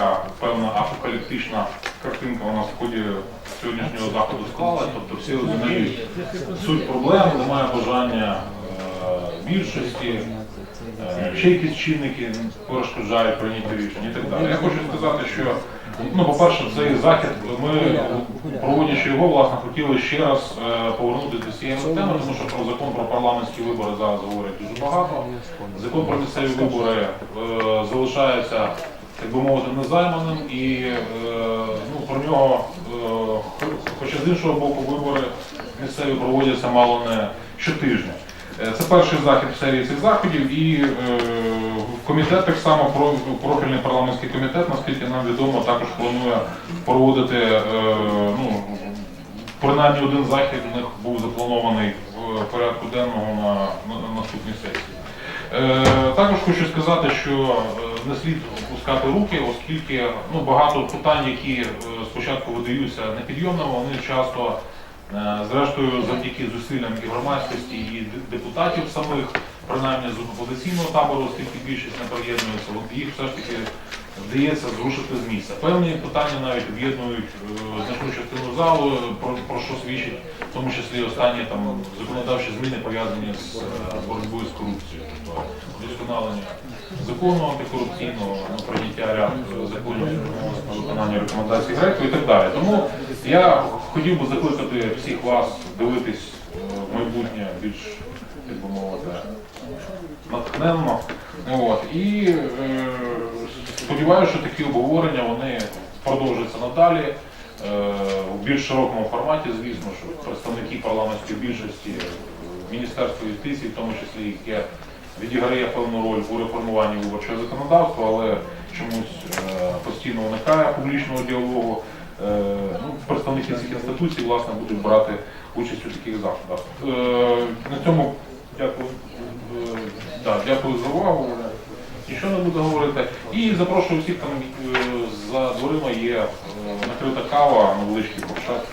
така певна апокаліптична картинка у нас в ході сьогоднішнього заходу склалась. Тобто всі розуміють суть проблем, немає бажання е, більшості, е, ще якісь чинники перешкоджають прийняти рішення і так далі. Я хочу сказати, що ну, по-перше, цей захід ми, проводячи його, власне, хотіли ще раз е, повернути до цієї теми, тому що про закон про парламентські вибори зараз говорять дуже багато. Закон про місцеві вибори залишається, так би мовити, незайманим і е, ну, про нього, е, хоча з іншого боку, вибори місцеві проводяться мало не щотижня. Е, Це перший захід в серії цих заходів, і е, комітет так само про- профільний парламентський комітет, наскільки нам відомо, також планує проводити ну, принаймні один захід у них був запланований в порядку денного на, на, на наступній сесії. Також хочу сказати, що не слід опускати руки, оскільки ну, багато питань, які е, спочатку видаються непідйомними, вони часто, е, зрештою, завдяки зусиллям і громадськості, і депутатів самих, принаймні з опозиційного табору, оскільки більшість не приєднується, їх все ж таки вдається зрушити з місця. Певні питання навіть об'єднують е, значну частину залу, про, про що свідчить в тому числі останні там законодавчі зміни пов'язані з е, боротьбою з корупцією, тобто вдосконалення закону антикорупційного, ну, прийняття ряд е, законів на виконання рекомендацій Греко і так далі. Тому я хотів би закликати всіх вас дивитись е, в майбутнє більш, як би мовити, натхненно. От. І е, сподіваюся, що такі обговорення вони продовжаться надалі. Е, у більш широкому форматі, звісно, що представники парламентської більшості, е, Міністерство юстиції, в тому числі, яке відіграє певну роль у реформуванні виборчого законодавства, але чомусь е, постійно уникає публічного діалогу. Ну, представники цих інституцій власне будуть брати участь у таких заходах. На цьому дякую. Да, дякую за увагу. Нічого не буду говорити. І запрошую всіх там е, за дверима є е, накрита кава, невеличкий ковшак.